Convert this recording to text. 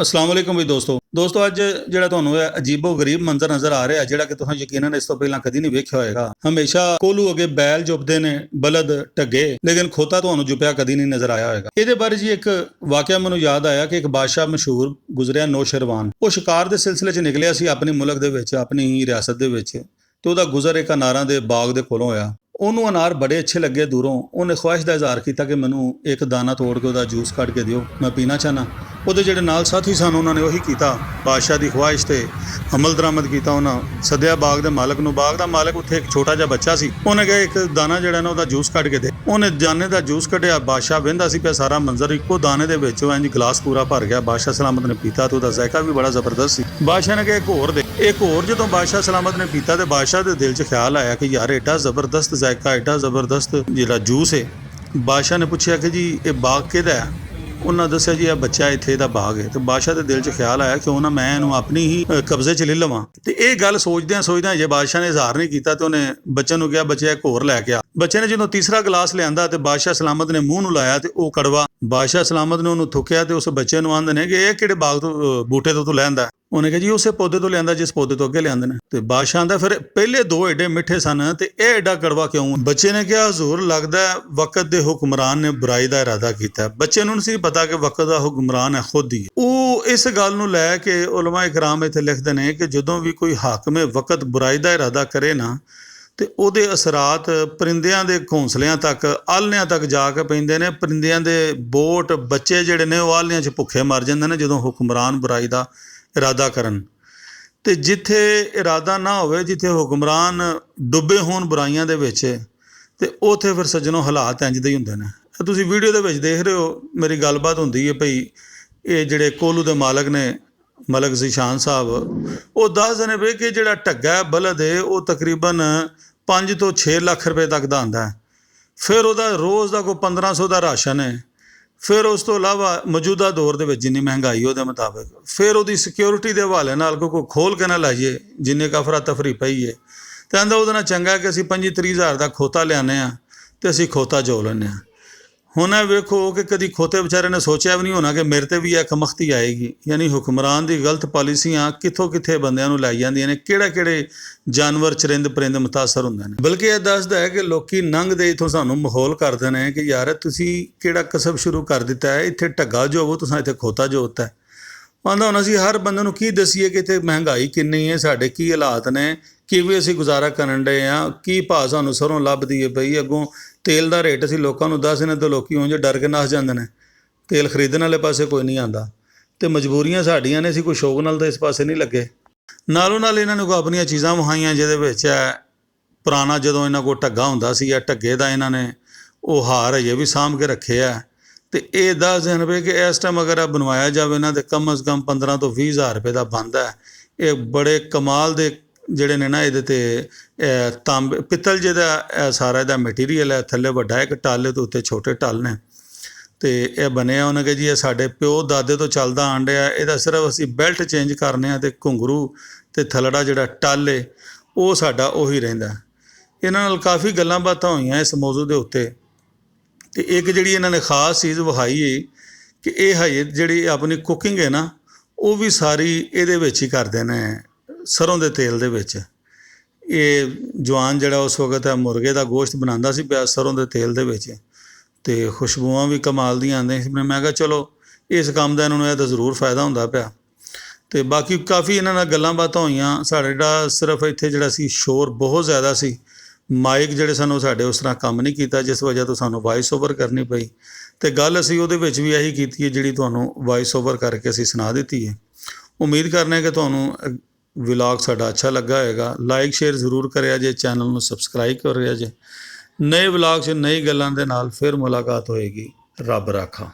ਅਸਲਾਮ ਵਾਲੇਕੁਮ ਵੀ ਦੋਸਤੋ। ਦੋਸਤੋ, ਅੱਜ ਜਿਹੜਾ ਤੁਹਾਨੂੰ ਇਹ ਅਜੀਬੋ ਗਰੀਬ ਮੰਜ਼ਰ ਨਜ਼ਰ ਆ ਰਿਹਾ ਜਿਹੜਾ ਕਿ ਤੁਸੀਂ ਯਕੀਨਨ ਇਸ ਤੋਂ ਪਹਿਲਾਂ ਕਦੀ ਨਹੀਂ ਵੇਖਿਆ ਹੋਏਗਾ। ਹਮੇਸ਼ਾ ਕੋਲੂ ਅਗੇ ਬੈਲ ਜੁਪਦੇ ਨੇ, ਬਲਦ ਢੱਗੇ ਲੇਕਿਨ ਖੋਤਾ ਤੁਹਾਨੂੰ ਜੁਪਿਆ ਕਦੀ ਨਹੀਂ ਨਜ਼ਰ ਆਇਆ ਹੋਏਗਾ। ਇਹਦੇ ਬਾਰੇ ਜੀ ਇੱਕ ਵਾਕਿਆ ਮੈਨੂੰ ਯਾਦ ਆਇਆ ਕਿ ਇੱਕ ਬਾਦਸ਼ਾਹ ਮਸ਼ਹੂਰ ਗੁਜ਼ਰਿਆ ਨੌਸ਼ਰਵਾਨ। ਉਹ ਸ਼ਿਕਾਰ ਦੇ ਸਿਲਸਿਲੇ 'ਚ ਨਿਕਲਿਆ ਸੀ ਆਪਣੀ ਮੁਲਕ ਦੇ ਵਿੱਚ, ਆਪਣੀ ਹੀ ਰਿਆਸਤ ਦੇ ਵਿੱਚ ਤੇ ਉਹਦਾ ਗੁਜ਼ਰ ਇੱਕ ਅਨਾਰਾਂ ਦੇ ਬਾਗ ਦੇ ਕੋਲੋਂ ਹੋਇਆ। ਉਹਨੂੰ ਅਨਾਰ ਬੜੇ ਅੱਛੇ ਲੱਗੇ ਦੂਰੋਂ। ਉਹਨੇ ਖੁਆਇਸ਼ ਦਾ ਇਜ਼ਹਾਰ ਕੀਤਾ ਕਿ ਮੈਨੂੰ ਇੱਕ ਦਾਣਾ ਤੋੜ ਕੇ ਉਹਦਾ ਜੂਸ ਕੱਢ ਕੇ ਦਿਓ। ਮੈਂ ਪੀਣਾ ਚਾਹਨਾ ਉਹਦੇ ਜਿਹੜੇ ਨਾਲ ਸਾਥੀ ਸਨ, ਉਹਨਾਂ ਨੇ ਉਹੀ ਕੀਤਾ। ਬਾਦਸ਼ਾਹ ਦੀ ਖੁਆਇਸ਼ ਤੇ ਅਮਲ ਦਰਾਮਦ ਕੀਤਾ ਉਹਨਾਂ। ਸੱਦਿਆ ਬਾਗ ਦੇ ਮਾਲਕ ਨੂੰ। ਬਾਗ ਦਾ ਮਾਲਕ ਉੱਥੇ ਇੱਕ ਛੋਟਾ ਜਿਹਾ ਬੱਚਾ ਸੀ। ਉਹਨੇ ਕਿਹਾ, ਇੱਕ ਦਾਣਾ ਜਿਹੜਾ ਨਾ, ਉਹਦਾ ਜੂਸ ਕੱਢ ਕੇ ਦੇ। ਉਹਨੇ ਦਾਣੇ ਦਾ ਜੂਸ ਕੱਢਿਆ। ਬਾਦਸ਼ਾਹ ਵਹਿੰਦਾ ਸੀ ਪਿਆ ਸਾਰਾ ਮੰਜ਼ਰ। ਇੱਕੋ ਦਾਣੇ ਦੇ ਵਿੱਚ ਉਹ ਇੰਜ ਗਲਾਸ ਪੂਰਾ ਭਰ ਗਿਆ। ਬਾਦਸ਼ਾਹ ਸਲਾਮਤ ਨੇ ਪੀਤਾ ਤੇ ਉਹਦਾ ਜ਼ਾਇਕਾ ਵੀ ਬੜਾ ਜ਼ਬਰਦਸਤ ਸੀ। ਬਾਦਸ਼ਾਹ ਨੇ ਕਿਹਾ, ਇੱਕ ਹੋਰ ਦੇ। ਇੱਕ ਹੋਰ ਜਦੋਂ ਬਾਦਸ਼ਾਹ ਸਲਾਮਤ ਨੇ ਪੀਤਾ ਤੇ ਬਾਦਸ਼ਾਹ ਦੇ ਦਿਲ 'ਚ ਖਿਆਲ ਆਇਆ ਕਿ ਯਾਰ, ਏਡਾ ਜ਼ਬਰਦਸਤ ਜ਼ਾਇਕਾ ਐਡਾ ਜ਼ਬਰਦਸਤ ਜਿਹੜਾ ਜੂਸ ਹੈ ਬਾਦਸ਼ਾਹ ਨੇ ਪੁੱਛਿਆ ਕਿ ਜੀ, ਇਹ ਬਾਗ ਕਿਹਦਾ ਹੈ? ਉਹਨਾਂ ਦੱਸਿਆ ਜੀ ਇਹ ਬੱਚਾ ਇੱਥੇ ਦਾ ਬਾਗ ਹੈ। ਤੇ ਬਾਦਸ਼ਾਹ ਦੇ ਦਿਲ 'ਚ ਖਿਆਲ ਆਇਆ ਕਿ ਨਾ ਮੈਂ ਇਹਨੂੰ ਆਪਣੀ ਹੀ ਅ, ਕਬਜ਼ੇ 'ਚ ਲੈ ਲਵਾਂ। ਤੇ ਇਹ ਗੱਲ ਸੋਚਦਿਆਂ ਸੋਚਦਿਆਂ ਜੇ ਬਾਦਸ਼ਾਹ ਨੇ ਇਜ਼ਹਾਰ ਨਹੀਂ ਕੀਤਾ ਤੇ ਉਹਨੇ ਬੱਚੇ ਨੂੰ ਕਿਹਾ ਬੱਚਾ ਇੱਕ ਹੋਰ ਲੈ ਕੇ ਆ। ਬੱਚੇ ਨੇ ਜਦੋਂ ਤੀਸਰਾ ਗਲਾਸ ਲਿਆਂਦਾ ਤੇ ਬਾਦਸ਼ਾਹ ਸਲਾਮਤ ਨੇ ਮੂੰਹ ਨੂੰ ਲਾਇਆ ਤੇ ਉਹ ਕੜਵਾ। ਬਾਦਸ਼ਾਹ ਸਲਾਮਤ ਨੇ ਉਹਨੂੰ ਥੁੱਕਿਆ ਤੇ ਉਸ ਬੱਚੇ ਨੂੰ ਆਂਦੇ ਨੇ ਕਿ ਇਹ ਕਿਹੜੇ ਬਾਗ ਤੋਂ ਅ, ਬੂਟੇ ਤੋਂ ਤੂੰ ਲੈਂਦਾ ਉਹਨੇ ਕਿਹਾ ਜੀ, ਉਸੇ ਪੌਦੇ ਤੋਂ ਲਿਆਂਦਾ, ਜਿਸ ਪੌਦੇ ਤੋਂ ਅੱਗੇ ਲਿਆਂਦੇ ਨੇ। ਤੇ ਬਾਦਸ਼ਾਹ ਦਾ ਫਿਰ ਪਹਿਲੇ ਦੋ ਏਡੇ ਮਿੱਠੇ ਸਨ ਤੇ ਇਹ ਏਡਾ ਕੜਵਾ ਕਿਉਂ? ਬੱਚੇ ਨੇ ਕਿਹਾ, ਹਜ਼ੂਰ, ਲੱਗਦਾ ਵਕਤ ਦੇ ਹੁਕਮਰਾਨ ਨੇ ਬੁਰਾਈ ਦਾ ਇਰਾਦਾ ਕੀਤਾ ਹੈ। ਬੱਚੇ ਨੂੰ ਨਹੀਂ ਸੀ ਪਤਾ ਕਿ ਵਕਤ ਦਾ ਹੁਕਮਰਾਨ ਹੈ, ਖੁਦ ਹੀ। ਉਹ ਇਸ ਗੱਲ ਨੂੰ ਲੈ ਕੇ ਉਲਮਾ ਇਕਰਾਮ ਇੱਥੇ ਲਿਖਦੇ ਨੇ ਕਿ ਜਦੋਂ ਵੀ ਕੋਈ ਹਾਕਮ ਵਕਤ ਬੁਰਾਈ ਦਾ ਇਰਾਦਾ ਕਰੇ ਨਾ, ਤੇ ਉਹਦੇ ਅਸਰਾਤ ਪਰਿੰਦਿਆਂ ਦੇ ਘੋਂਸਲਿਆਂ ਤੱਕ ਆਲ੍ਹਿਆਂ ਤੱਕ ਜਾ ਕੇ ਪੈਂਦੇ ਨੇ। ਪਰਿੰਦਿਆਂ ਦੇ ਬੋਟ ਬੱਚੇ ਜਿਹੜੇ ਨੇ, ਉਹ ਆਲ੍ਹਿਆਂ 'ਚ ਭੁੱਖੇ ਮਰ ਜਾਂਦੇ ਨੇ ਜਦੋਂ ਹੁਕਮਰਾਨ ਬੁਰਾਈ ਦਾ ਇਰਾਦਾ ਕਰਨ। ਤੇ ਜਿੱਥੇ ਇਰਾਦਾ ਨਾ ਹੋਵੇ, ਜਿੱਥੇ ਹੁਕਮਰਾਨ ਡੁੱਬੇ ਹੋਣ ਬੁਰਾਈਆਂ ਦੇ ਵਿੱਚ, ਤੇ ਉਥੇ ਫਿਰ ਸੱਜਣੋ ਹਾਲਾਤ ਇੰਜ ਦੇ ਹੀ ਹੁੰਦੇ ਨੇ। ਤੁਸੀਂ ਵੀਡੀਓ ਦੇ ਵਿੱਚ ਦੇਖ ਰਹੇ ਹੋ, ਮੇਰੀ ਗੱਲਬਾਤ ਹੁੰਦੀ ਹੈ ਭਈ ਇਹ ਜਿਹੜੇ ਕੋਲੂ ਦੇ ਮਾਲਕ ਨੇ, ਮਲਕ ਜ਼ੀਸ਼ਾਨ ਸਾਹਿਬ, ਉਹ ਦੱਸਦੇ ਨੇ ਵੀ ਕਿ ਜਿਹੜਾ ਢੱਗਾ ਬਲਦ ਹੈ, ਉਹ ਤਕਰੀਬਨ 5 ਤੋਂ 6 ਲੱਖ ਰੁਪਏ ਤੱਕ ਦਾ ਆਂਦਾ ਹੈ। ਫਿਰ ਉਹਦਾ ਰੋਜ਼ ਦਾ ਕੋਈ 1500 ਦਾ ਰਾਸ਼ਨ ਹੈ। ਫਿਰ ਉਸ ਤੋਂ ਇਲਾਵਾ ਮੌਜੂਦਾ ਦੌਰ ਦੇ ਵਿੱਚ ਜਿੰਨੀ ਮਹਿੰਗਾਈ ਉਹਦੇ ਮੁਤਾਬਕ, ਫਿਰ ਉਹਦੀ ਸਿਕਿਉਰਿਟੀ ਦੇ ਹਵਾਲੇ ਨਾਲ ਕੋਈ ਕੋਈ ਖੋਲ ਕੇ ਨਾ ਲਾਈਏ, ਜਿੰਨੇ ਕਫਰਾ ਤਫਰੀ ਪਈ ਹੈ ਤੇ ਆਂਦਾ ਉਹਦੇ ਨਾਲ ਚੰਗਾ ਕਿ ਅਸੀਂ 25 30 ਹਜ਼ਾਰ ਦਾ ਖੋਤਾ ਲਿਆਨੇ ਆ ਤੇ ਅਸੀਂ ਖੋਤਾ ਜੋ ਲੈਂਦੇ ਆ ਹੁਣ ਇਹ ਵੇਖੋ ਕਿ ਕਦੀ ਖੋਤੇ ਵਿਚਾਰੇ ਨੇ ਸੋਚਿਆ ਵੀ ਨਹੀਂ ਹੋਣਾ ਕਿ ਮੇਰੇ ਤੇ ਵੀ ਇਹ ਕਮਖਤੀ ਆਏਗੀ। ਯਾਨੀ ਹੁਕਮਰਾਨ ਦੀ ਗਲਤ ਪਾਲਿਸੀਆਂ ਕਿੱਥੋਂ ਕਿੱਥੇ ਬੰਦਿਆਂ ਨੂੰ ਲੈ ਜਾਂਦੀਆਂ ਨੇ ਕਿਹੜਾ ਕਿਹੜੇ ਜਾਨਵਰ ਚਰਿੰਦ ਪਰਿੰਦ ਮੁਤਾਸਰ ਹੁੰਦੇ ਨੇ। ਬਲਕਿ ਇਹ ਦੱਸਦਾ ਹੈ ਕਿ ਲੋਕੀ ਨੰਗਦੇ ਇਥੋਂ ਸਾਨੂੰ ਮਾਹੌਲ ਕਰਦੇ ਨੇ ਕਿ ਯਾਰ ਤੁਸੀਂ ਕਿਹੜਾ ਕਸਬ ਸ਼ੁਰੂ ਕਰ ਦਿੱਤਾ ਹੈ, ਇੱਥੇ ਢੱਗਾ ਜੋਵੋ ਉਹ ਤੁਸੀਂ ਇੱਥੇ ਖੋਤਾ ਜੋ ਹੁੰਦਾ ਹੈ। ਆਂਦਾ ਹੁਣ ਅਸੀਂ ਹਰ ਬੰਦੇ ਨੂੰ ਕੀ ਦਸੀਏ ਕਿ ਇੱਥੇ ਮਹਿੰਗਾਈ ਕਿੰਨੀ ਹੈ, ਸਾਡੇ ਕੀ ਹਾਲਾਤ ਨੇ, ਕਿਵੇਂ ਅਸੀਂ ਗੁਜ਼ਾਰਾ ਕਰਨ ਦੇ ਆ ਕੀ ਭਾਅ ਸਾਨੂੰ ਸਰੋਂ ਲੱਭਦੀ ਹੈ ਬਈ, ਅੱਗੋਂ ਤੇਲ ਦਾ ਰੇਟ ਅਸੀਂ ਲੋਕਾਂ ਨੂੰ ਦੱਸ ਦਿੰਦੇ ਤਾਂ ਲੋਕੀ ਉਂਝ ਡਰ ਕੇ ਨਸ ਜਾਂਦੇ ਨੇ। ਤੇਲ ਖਰੀਦਣ ਵਾਲੇ ਪਾਸੇ ਕੋਈ ਨਹੀਂ ਆਂਦਾ ਤੇ ਮਜਬੂਰੀਆਂ ਸਾਡੀਆਂ ਨੇ, ਅਸੀਂ ਕੋਈ ਸ਼ੌਕ ਨਾਲ ਤਾਂ ਇਸ ਪਾਸੇ ਨਹੀਂ ਲੱਗੇ। ਨਾਲੋਂ ਨਾਲ ਇਹਨਾਂ ਨੂੰ ਕੋਈ ਆਪਣੀਆਂ ਚੀਜ਼ਾਂ ਵਹਾਈਆਂ ਜਿਹਦੇ ਵਿੱਚ ਹੈ ਪੁਰਾਣਾ ਜਦੋਂ ਇਹਨਾਂ ਕੋਲ ਢੱਗਾ ਹੁੰਦਾ ਸੀ ਜਾਂ ਢੱਗੇ ਦਾ ਇਹਨਾਂ ਨੇ ਉਹ ਹਾਰ ਅਜੇ ਵੀ ਸਾਂਭ ਕੇ ਰੱਖਿਆ ਤੇ ਇਹ ਦੱਸ ਦੇਣ ਵੀ ਕਿ ਇਸ ਟਾਈਮ ਅਗਰ ਇਹ ਬਣਵਾਇਆ ਜਾਵੇ ਇਹਨਾਂ 'ਤੇ ਕਮ ਅਜ਼ ਕਮ 15 ਤੋਂ 20 ਹਜ਼ਾਰ ਰੁਪਏ ਦਾ ਬਣਦਾ ਹੈ ਇਹ ਬੜੇ ਕਮਾਲ ਦੇ ਜਿਹੜੇ ਨੇ ਨਾ ਇਹਦੇ ਤੇ ਅਹ, ਤਾਂਬੇ ਪਿੱਤਲ ਜਿਹਦਾ ਸਾਰਾ ਇਹਦਾ ਮਟੀਰੀਅਲ ਹੈ ਥੱਲੇ ਵੱਡਾ ਇੱਕ ਟੱਲ ਤੋਂ ਉੱਤੇ ਛੋਟੇ ਟੱਲ ਨੇ। ਤੇ ਇਹ ਬਣਿਆ ਉਹਨਾਂ ਕਿ ਜੀ ਇਹ ਸਾਡੇ ਪਿਓ ਦਾਦੇ ਤੋਂ ਚੱਲਦਾ ਆਂਡਿਆ ਇਹਦਾ ਸਿਰਫ ਅਸੀਂ ਬੈਲਟ ਚੇਂਜ ਕਰਨੇ ਆ ਤੇ ਘੁੰਗਰੂ ਤੇ ਥਲੜਾ ਜਿਹੜਾ ਟੱਲ ਏ ਉਹ ਸਾਡਾ ਉਹੀ ਰਹਿੰਦਾ। ਇਹਨਾਂ ਨਾਲ ਕਾਫੀ ਗੱਲਾਂ ਬਾਤਾਂ ਹੋਈਆਂ ਇਸ ਮੌਜੂ ਦੇ ਉੱਤੇ। ਤੇ ਇੱਕ ਜਿਹੜੀ ਇਹਨਾਂ ਨੇ ਖਾਸ ਚੀਜ਼ ਵਿਖਾਈ ਏ ਕਿ ਇਹ ਹਜੇ ਜਿਹੜੀ ਆਪਣੀ ਕੁਕਿੰਗ ਹੈ ਨਾ ਉਹ ਵੀ ਸਾਰੀ ਇਹਦੇ ਵਿੱਚ ਹੀ ਕਰਦੇ ਨੇ। ਸਰੋਂ ਦੇ ਤੇਲ ਦੇ ਵਿੱਚ। ਇਹ ਜਵਾਨ ਜਿਹੜਾ ਉਸ ਵਕਤ ਹੈ, ਮੁਰਗੇ ਦਾ ਗੋਸ਼ਤ ਬਣਾਉਂਦਾ ਸੀ ਪਿਆ ਸਰੋਂ ਦੇ ਤੇਲ ਦੇ ਵਿੱਚ। ਤੇ ਖੁਸ਼ਬੂਆਂ ਵੀ ਕਮਾਲ ਦੀਆਂ ਆਉਂਦੀਆਂ ਸੀ। ਮੈਂ ਕਿਹਾ, ਚਲੋ, ਇਸ ਕੰਮ ਦਾ ਇਹਨਾਂ ਨੂੰ ਇਹ ਤਾਂ ਜ਼ਰੂਰ ਫਾਇਦਾ ਹੁੰਦਾ ਪਿਆ। ਤੇ ਬਾਕੀ ਕਾਫੀ ਇਹਨਾਂ ਨਾਲ ਗੱਲਾਂ ਬਾਤਾਂ ਹੋਈਆਂ। ਸਾਡੇ ਜਿਹੜਾ ਸਿਰਫ ਇੱਥੇ ਜਿਹੜਾ ਸੀ, ਸ਼ੋਰ ਬਹੁਤ ਜ਼ਿਆਦਾ ਸੀ। ਮਾਈਕ ਜਿਹੜੇ ਸਾਨੂੰ ਸਾਡੇ ਉਸ ਤਰ੍ਹਾਂ ਕੰਮ ਨਹੀਂ ਕੀਤਾ, ਜਿਸ ਵਜ੍ਹਾ ਤੋਂ ਸਾਨੂੰ ਵਾਇਸ ਓਵਰ ਕਰਨੀ ਪਈ। ਤੇ ਗੱਲ ਅਸੀਂ ਉਹਦੇ ਵਿੱਚ ਵੀ ਇਹੀ ਕੀਤੀ ਹੈ, ਜਿਹੜੀ ਤੁਹਾਨੂੰ ਵਾਇਸ ਓਵਰ ਕਰਕੇ ਅਸੀਂ ਸੁਣਾ ਦਿੱਤੀ ਹੈ। ਉਮੀਦ ਕਰਨੇ ਕਿ ਤੁਹਾਨੂੰ ਵਲੌਗ ਸਾਡਾ ਅੱਛਾ ਲੱਗਾ ਹੋਵੇਗਾ ਲਾਈਕ ਸ਼ੇਅਰ ਜ਼ਰੂਰ ਕਰਿਆ ਜੇ ਚੈਨਲ ਨੂੰ ਸਬਸਕ੍ਰਾਈਬ ਕਰਿਆ ਜੇ। ਨਏ ਵਲੌਗ 'ਚ ਨਈ ਗੱਲਾਂ ਦੇ ਨਾਲ ਫਿਰ ਮੁਲਾਕਾਤ ਹੋਏਗੀ। ਰੱਬ ਰਾਖਾ।